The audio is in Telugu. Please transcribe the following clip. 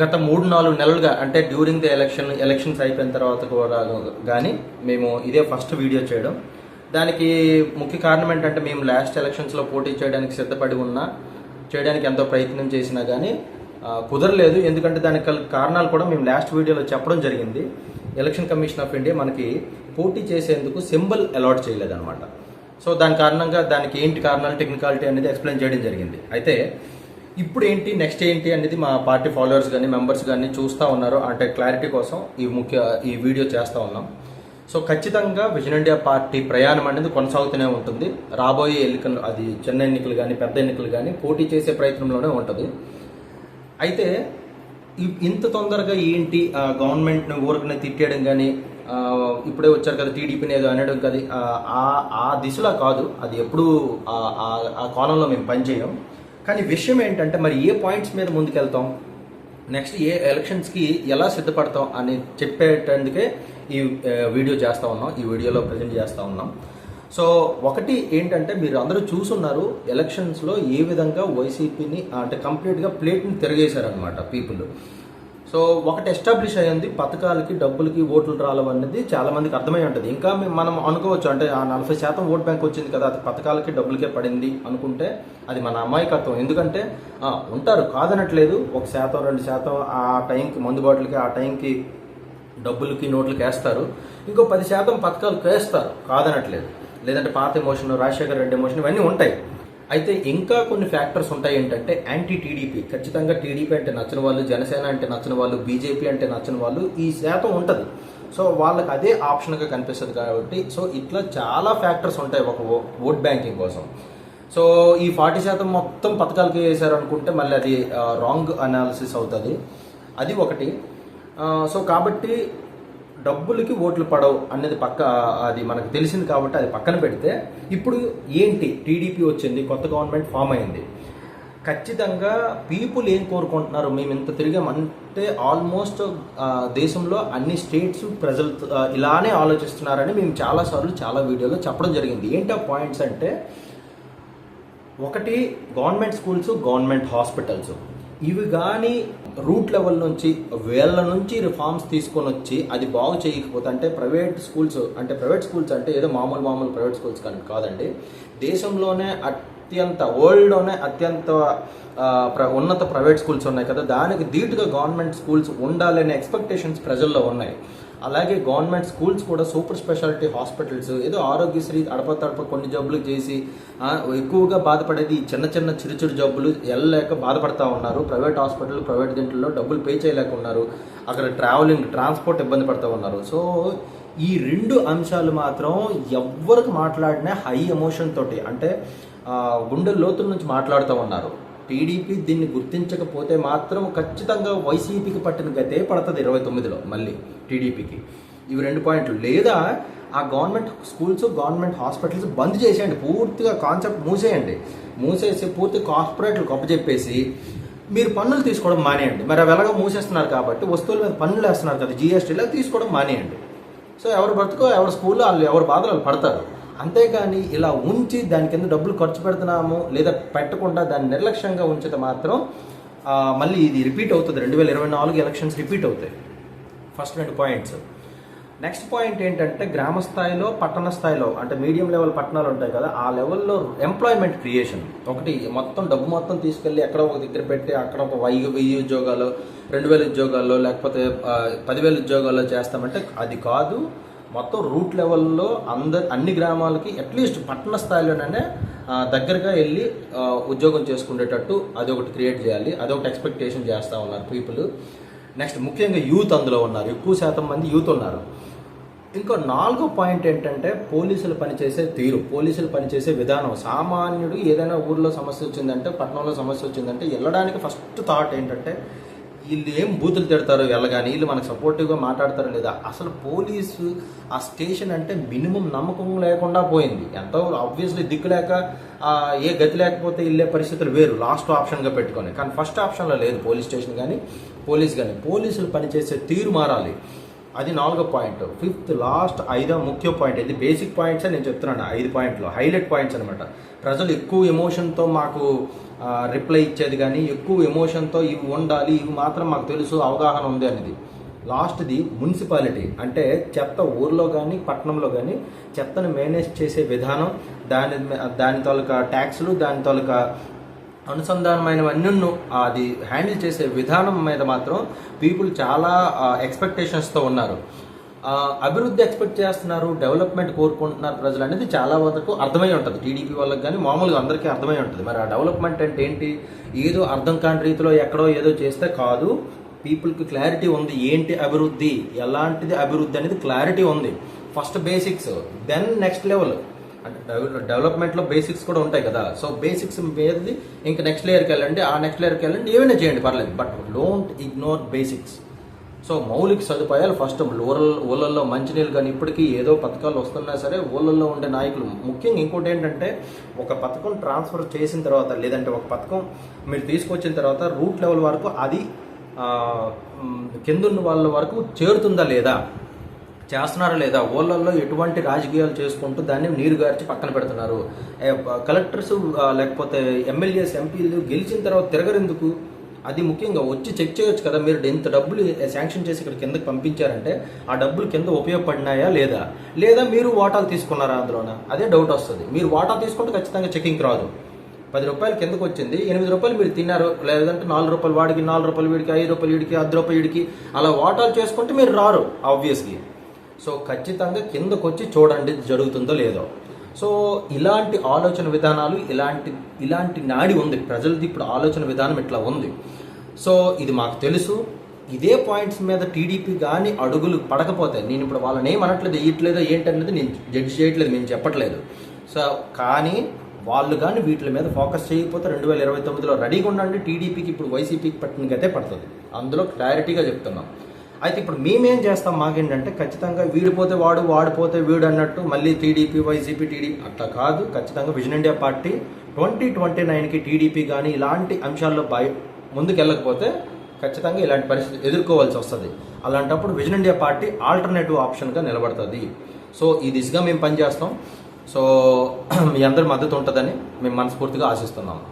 గత మూడు నాలుగు నెలలుగా అంటే డ్యూరింగ్ ది ఎలక్షన్ ఎలక్షన్స్ అయిపోయిన తర్వాత కూడా కానీ మేము ఇదే ఫస్ట్ వీడియో చేయడం. దానికి ముఖ్య కారణం ఏంటంటే మేము లాస్ట్ ఎలక్షన్స్లో పోటీ చేయడానికి సిద్ధపడి ఉన్నా చేయడానికి ఎంతో ప్రయత్నం చేసినా కానీ కుదరలేదు. ఎందుకంటే దానికి కారణాలు కూడా మేము లాస్ట్ వీడియోలో చెప్పడం జరిగింది. ఎలక్షన్ కమిషన్ ఆఫ్ ఇండియా మనకి పోటీ చేసేందుకు సింబల్ అలాట్ చేయలేదన్నమాట. సో దాని కారణంగా దానికి ఏంటి కారణాలు టెక్నికాలిటీ అనేది ఎక్స్ప్లెయిన్ చేయడం జరిగింది. అయితే ఇప్పుడు ఏంటి నెక్స్ట్ ఏంటి అనేది మా పార్టీ ఫాలోవర్స్ కానీ మెంబర్స్ కానీ చూస్తూ ఉన్నారు అంటే క్లారిటీ కోసం ఈ ముఖ్య ఈ వీడియో చేస్తూ ఉన్నాం. సో ఖచ్చితంగా విజన్ ఇండియా పార్టీ ప్రయాణం అనేది కొనసాగుతూనే ఉంటుంది. రాబోయే ఎన్నికలు అది చిన్న ఎన్నికలు కానీ పెద్ద ఎన్నికలు కానీ పోటీ చేసే ప్రయత్నంలోనే ఉంటుంది. అయితే ఇంత తొందరగా ఏంటి గవర్నమెంట్ని ఊరికనే తిట్టేయడం కానీ ఇప్పుడే వచ్చారు కదా టీడీపీని ఏదో అనడం కదా ఆ, ఆ- దిశలా కాదు. అది ఎప్పుడు ఆ- ఆ- ఆ కోణంలో మేము పనిచేయం. కానీ విషయం ఏంటంటే మరి ఏ పాయింట్స్ మీద ముందుకెళ్తాం? నెక్స్ట్ ఏ ఎలక్షన్స్కి ఎలా సిద్ధపడతాం అని చెప్పేటందుకే ఈ వీడియో చేస్తూ ఉన్నాం. ఈ వీడియోలో ప్రజెంట్ చేస్తూ ఉన్నాం. సో ఒకటి ఏంటంటే మీరు అందరూ చూసున్నారు ఎలక్షన్స్లో ఏ విధంగా వైసీపీని అంటే కంప్లీట్గా ప్లేట్ని తిరగేశారనమాట పీపుల్ సో ఒకటి ఎస్టాబ్లిష్ అయ్యింది పథకాలకి డబ్బులకి ఓట్లు రావడం అనేది చాలా మందికి అర్థమై ఉంటుంది. ఇంకా మనం అనుకోవచ్చు అంటే ఆ నలభై శాతం ఓట్ బ్యాంక్ వచ్చింది కదా అది పథకాలకి డబ్బులకే పడింది అనుకుంటే అది మన అమాయకత్వం. ఎందుకంటే ఉంటారు కాదనట్లేదు ఒక శాతం రెండు శాతం ఆ టైంకి మందు బాటిల్కి ఆ టైంకి డబ్బులకి నోట్లకి వేస్తారు. ఇంకో పది శాతం పథకాలు వేస్తారు కాదనట్లేదు. లేదంటే పాత ఎమోషన్ రాజశేఖర్ రెడ్డి ఎమోషన్ ఇవన్నీ ఉంటాయి. అయితే ఇంకా కొన్ని ఫ్యాక్టర్స్ ఉంటాయి ఏంటంటే యాంటీ టీడీపీ. ఖచ్చితంగా టీడీపీ అంటే నచ్చిన వాళ్ళు జనసేన అంటే నచ్చిన వాళ్ళు బీజేపీ అంటే నచ్చిన వాళ్ళు ఈ శాతం ఉంటుంది. సో వాళ్ళకి అదే ఆప్షన్గా కనిపిస్తుంది కాబట్టి సో ఇట్లా చాలా ఫ్యాక్టర్స్ ఉంటాయి ఒక ఓట్ బ్యాంకింగ్ కోసం. సో ఈ ఫార్టీ శాతం మొత్తం పథకాలకి వేశారు అనుకుంటే మళ్ళీ అది రాంగ్ అనాలిసిస్ అవుతుంది. అది ఒకటి. సో కాబట్టి డబ్బులకి ఓట్లు పడవు అనేది పక్క అది మనకు తెలిసింది కాబట్టి అది పక్కన పెడితే ఇప్పుడు ఏంటి టీడీపీ వచ్చింది కొత్త గవర్నమెంట్ ఫామ్ అయింది. ఖచ్చితంగా పీపుల్ ఏం కోరుకుంటున్నారు? మేము ఇంత తిరిగామంటే ఆల్మోస్ట్ దేశంలో అన్ని స్టేట్స్ ప్రజలు ఇలానే ఆలోచిస్తున్నారని మేము చాలాసార్లు చాలా వీడియోలో చెప్పడం జరిగింది. ఏంటి ఆ పాయింట్స్ అంటే ఒకటి గవర్నమెంట్ స్కూల్స్ గవర్నమెంట్ హాస్పిటల్స్. ఇవి కానీ రూట్ లెవెల్ నుంచి వేళ్ళ నుంచి రిఫార్మ్స్ తీసుకొని వచ్చి అది బాగు చేయకపోతే అంటే ప్రైవేట్ స్కూల్స్ అంటే ప్రైవేట్ స్కూల్స్ అంటే ఏదో మామూలు మామూలు ప్రైవేట్ స్కూల్స్ కానీ కాదండి. దేశంలోనే అత్యంత వరల్డ్లోనే అత్యంత ప్ర- ఉన్నత ప్రైవేట్ స్కూల్స్ ఉన్నాయి కదా. దానికి ధీటుగా గవర్నమెంట్ స్కూల్స్ ఉండాలనే ఎక్స్పెక్టేషన్స్ ప్రజల్లో ఉన్నాయి. అలాగే గవర్నమెంట్ స్కూల్స్ కూడా సూపర్ స్పెషాలిటీ హాస్పిటల్స్ ఏదో ఆరోగ్యశ్రీ అడప తడప కొన్ని జబ్బులు చేసి ఎక్కువగా బాధపడేది ఈ చిన్న చిన్న చిరు చిరు జబ్బులు వెళ్ళలేక బాధపడతా ఉన్నారు. ప్రైవేట్ హాస్పిటల్ ప్రైవేట్ దీంట్లో డబ్బులు పే చేయలేక ఉన్నారు. అక్కడ ట్రావెలింగ్ ట్రాన్స్పోర్ట్ ఇబ్బంది పడుతూ ఉన్నారు. సో ఈ రెండు అంశాలు మాత్రం ఎవ్వరికి మాట్లాడినా హై ఎమోషన్ తోటి అంటే గుండె లోతుల నుంచి మాట్లాడుతూ ఉన్నారు. టీడీపీ దీన్ని గుర్తించకపోతే మాత్రం ఖచ్చితంగా వైసీపీకి పట్టిన గతే పడుతుంది ఇరవై తొమ్మిదిలో మళ్ళీ టీడీపీకి. ఇవి రెండు పాయింట్లు. లేదా ఆ గవర్నమెంట్ స్కూల్స్ గవర్నమెంట్ హాస్పిటల్స్ బంద్ చేసేయండి. పూర్తిగా కాన్సెప్ట్ మూసేయండి. మూసేసి పూర్తి కార్పొరేట్లకు అప్పచెప్పేసి మీరు పన్నులు తీసుకోవడం మానేయండి. మరి అవి ఎలాగో మూసేస్తున్నారు కాబట్టి వస్తువుల మీద పన్నులు వేస్తున్నారు కదా జీఎస్టీలో తీసుకోవడం మానేయండి. సో ఎవరు బ్రతుకో ఎవరి స్కూల్లో వాళ్ళు ఎవరు బాధలు వాళ్ళు పడతారు. అంతేకాని ఇలా ఉంచి దాని కింద డబ్బులు ఖర్చు పెడుతున్నాము లేదా పెట్టకుండా దాన్ని నిర్లక్ష్యంగా ఉంచితే మాత్రం మళ్ళీ ఇది రిపీట్ అవుతుంది. రెండు వేల ఇరవై నాలుగు ఎలక్షన్స్ రిపీట్ అవుతాయి. ఫస్ట్ రెండు పాయింట్స్ నెక్స్ట్ పాయింట్ ఏంటంటే గ్రామ స్థాయిలో పట్టణ స్థాయిలో అంటే మీడియం లెవెల్ పట్టణాలు ఉంటాయి కదా ఆ లెవెల్లో ఎంప్లాయ్మెంట్ క్రియేషన్ ఒకటి మొత్తం డబ్బు మొత్తం తీసుకెళ్ళి ఎక్కడ ఒక దగ్గర పెట్టి అక్కడ ఒక వెయ్యి వెయ్యి ఉద్యోగాలు రెండు వేల ఉద్యోగాల్లో లేకపోతే పదివేల ఉద్యోగాల్లో చేస్తామంటే అది కాదు. మొత్తం రూట్ లెవెల్లో అందరు అన్ని గ్రామాలకి అట్లీస్ట్ పట్టణ స్థాయిలోనే దగ్గరగా వెళ్ళి ఉద్యోగం చేసుకునేటట్టు అదొకటి క్రియేట్ చేయాలి. అదొకటి ఎక్స్పెక్టేషన్ చేస్తూ ఉన్నారు పీపుల్ నెక్స్ట్ ముఖ్యంగా యూత్ అందులో ఉన్నారు. ఎక్కువ శాతం మంది యూత్ ఉన్నారు. ఇంకో నాలుగో పాయింట్ ఏంటంటే పోలీసులు పనిచేసే తీరు పోలీసులు పనిచేసే విధానం. సామాన్యుడు ఏదైనా ఊర్లో సమస్య వచ్చిందంటే పట్టణంలో సమస్య వచ్చిందంటే వెళ్ళడానికి ఫస్ట్ థాట్ ఏంటంటే వీళ్ళు ఏం బూతులు తిడతారు వెళ్ళగాని వీళ్ళు మనకు సపోర్టివ్గా మాట్లాడతారు లేదా అసలు పోలీసు ఆ స్టేషన్ అంటే మినిమం నమ్మకం లేకుండా పోయింది. ఎంతో ఆబ్వియస్లీ దిక్కు లేక ఏ గతి లేకపోతే వెళ్ళే పరిస్థితులు వేరు. లాస్ట్ ఆప్షన్గా పెట్టుకొని. కానీ ఫస్ట్ ఆప్షన్లో లేదు పోలీస్ స్టేషన్ కానీ పోలీస్ కానీ. పోలీసులు పనిచేసే తీరు మారాలి. అది నాలుగో పాయింట్. ఫిఫ్త్ లాస్ట్ ఐదో ముఖ్య పాయింట్. ఇది బేసిక్ పాయింట్స్ నేను చెప్తున్నాను. ఐదు పాయింట్లు. హైలైట్ పాయింట్స్ అనమాట ప్రజలు ఎక్కువ ఎమోషన్తో మాకు రిప్లై ఇచ్చేది కానీ ఎక్కువ ఎమోషన్తో ఇవి ఉండాలి ఇవి మాత్రం మాకు తెలుసు అవగాహన ఉంది అనేది. లాస్ట్ది మున్సిపాలిటీ అంటే చెత్త ఊర్లో కానీ పట్టణంలో కానీ చెత్తను మేనేజ్ చేసే విధానం దాని దాని తాలూకా ట్యాక్స్లు దాని తాలూకా అనుసంధానమైనవన్నీ అది హ్యాండిల్ చేసే విధానం మీద మాత్రం పీపుల్ చాలా ఎక్స్పెక్టేషన్స్తో ఉన్నారు. అభివృద్ధి ఎక్స్పెక్ట్ చేస్తున్నారు డెవలప్మెంట్ కోరుకుంటున్నారు ప్రజలు అనేది చాలా వరకు అర్థమై ఉంటుంది. టీడీపీ వాళ్ళకి కానీ మామూలుగా అందరికీ అర్థమై ఉంటుంది. మరి ఆ డెవలప్మెంట్ అంటే ఏంటి? ఏదో అర్థం కాని రీతిలో ఎక్కడో ఏదో చేస్తే కాదు. పీపుల్కి క్లారిటీ ఉంది. ఏంటి అభివృద్ధి? ఎలాంటిది అభివృద్ధి అనేది క్లారిటీ ఉంది. First basics then next level. అంటే డెవలప్మెంట్లో బేసిక్స్ కూడా ఉంటాయి కదా. సో బేసిక్స్ మీదది ఇంకా నెక్స్ట్ లేయర్కి వెళ్ళండి ఆ నెక్స్ట్ లేయర్కి వెళ్ళండి ఏమైనా చేయండి పర్లేదు. But don't ignore basics. So మౌలిక సదుపాయాలు ఫస్ట్ ఊళ్ళ ఊళ్ళల్లో మంచినీళ్ళు కానీ ఇప్పటికీ ఏదో పథకాలు వస్తున్నా సరే ఊళ్ళల్లో ఉండే నాయకులు. ముఖ్యంగా ఇంకోటి ఏంటంటే ఒక పథకం ట్రాన్స్ఫర్ చేసిన తర్వాత లేదంటే ఒక పథకం మీరు తీసుకొచ్చిన తర్వాత రూట్ లెవెల్ వరకు అది కిందున్న వాళ్ళ వరకు చేరుతుందా లేదా? చేస్తున్నారా లేదా? ఊళ్ళల్లో ఎటువంటి రాజకీయాలు చేసుకుంటూ దాన్ని నీరు గార్చి పక్కన పెడుతున్నారు. కలెక్టర్స్ లేకపోతే ఎమ్మెల్యేస్ ఎంపీలు గెలిచిన తర్వాత తిరగరెందుకు అది ముఖ్యంగా వచ్చి చెక్ చేయొచ్చు కదా మీరు ఎంత డబ్బులు శాంక్షన్ చేసి ఇక్కడ కిందకి పంపించారంటే ఆ డబ్బులు కింద ఉపయోగపడినాయా లేదా? లేదా మీరు వాటాలు తీసుకున్నారా అందులోన? అదే డౌట్ వస్తుంది. మీరు వాటా తీసుకుంటే ఖచ్చితంగా చెకింగ్ రాదు. పది రూపాయలు కిందకు వచ్చింది ఎనిమిది రూపాయలు మీరు తిన్నారు లేదంటే నాలుగు రూపాయలు వాడికి నాలుగు రూపాయలు వీడికి ఐదు రూపాయలు వీడికి అర్ధ రూపాయలు వీడికి అలా వాటాలు చేసుకుంటే మీరు రారు ఆబ్వియస్లీ సో ఖచ్చితంగా కిందకు వచ్చి చూడండి జరుగుతుందో లేదో. సో ఇలాంటి ఆలోచన విధానాలు ఇలాంటి ఇలాంటి నాడి ఉంది. ప్రజలది ఇప్పుడు ఆలోచన విధానం ఇట్లా ఉంది. సో ఇది మాకు తెలుసు. ఇదే పాయింట్స్ మీద టీడీపీ కానీ అడుగులు పడకపోతే నేను ఇప్పుడు వాళ్ళని ఏం అనట్లేదు వేయట్లేదో ఏంటనేది నేను జడ్జ్ చేయట్లేదు నేను చెప్పట్లేదు. సో కానీ వాళ్ళు కానీ వీటి మీద ఫోకస్ చేయకపోతే రెండు వేల ఇరవై తొమ్మిదిలో రెడీగా ఉండండి. టీడీపీకి ఇప్పుడు వైసీపీకి పట్టిన గతే పడుతుంది. అందులో క్లారిటీగా చెప్తున్నాం. అయితే ఇప్పుడు మేమేం చేస్తాం మాకేంటంటే ఖచ్చితంగా వీడిపోతే వాడు వాడిపోతే వీడు అన్నట్టు మళ్ళీ టీడీపీ వైసీపీ టీడీ అట్లా కాదు. ఖచ్చితంగా vision India party twenty twenty నైన్కి టీడీపీ కానీ ఇలాంటి అంశాల్లో బయ ముందుకెళ్ళకపోతే ఖచ్చితంగా ఇలాంటి పరిస్థితి ఎదుర్కోవాల్సి వస్తుంది. అలాంటప్పుడు విజన్ ఇండియా పార్టీ ఆల్టర్నేటివ్ ఆప్షన్గా నిలబడుతుంది. సో ఈ దిశగా మేము పనిచేస్తాం. సో మీ అందరి మద్దతు ఉంటుందని మేము మనస్ఫూర్తిగా ఆశిస్తున్నాము